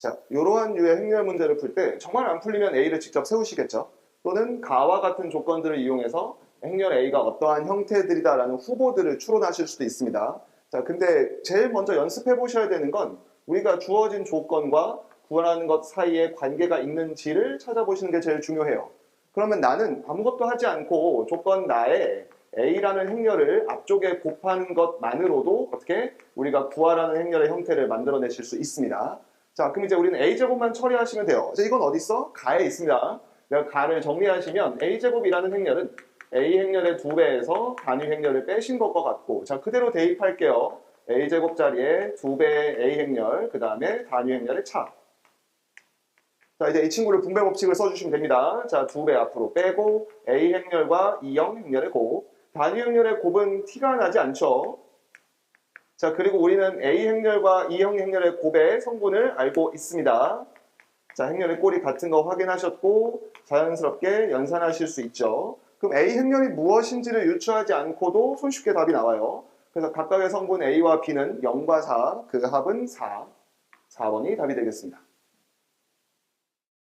자, 이러한 유의 행렬 문제를 풀 때 정말 안 풀리면 A를 직접 세우시겠죠. 또는 가와 같은 조건들을 이용해서 행렬 A가 어떠한 형태들이다라는 후보들을 추론하실 수도 있습니다. 자, 근데 제일 먼저 연습해 보셔야 되는 건 우리가 주어진 조건과 구하는 것 사이에 관계가 있는지를 찾아보시는 게 제일 중요해요. 그러면 나는 아무것도 하지 않고 조건 나에 A라는 행렬을 앞쪽에 곱하는 것만으로도 어떻게 우리가 구하라는 행렬의 형태를 만들어내실 수 있습니다. 자, 그럼 이제 우리는 A제곱만 처리하시면 돼요. 자, 이건 어디 있어? 가에 있습니다. 내가 가를 정리하시면 A제곱이라는 행렬은 A 행렬의 두 배에서 단위 행렬을 빼신 것과 같고 자, 그대로 대입할게요. A제곱 자리에 두 배의 A 행렬, 그 다음에 단위 행렬의 차. 자, 이제 이 친구를 분배 법칙을 써주시면 됩니다. 자, 두배 앞으로 빼고 A 행렬과 2형 행렬의 곱. 단위 행렬의 곱은 티가 나지 않죠. 자, 그리고 우리는 A 행렬과 2형 행렬의 곱의 성분을 알고 있습니다. 자, 행렬의 꼴이 같은 거 확인하셨고 자연스럽게 연산하실 수 있죠. 그럼 A 행렬이 무엇인지를 유추하지 않고도 손쉽게 답이 나와요. 그래서 각각의 성분 A와 B는 0과 4, 그 합은 4. 4번이 답이 되겠습니다.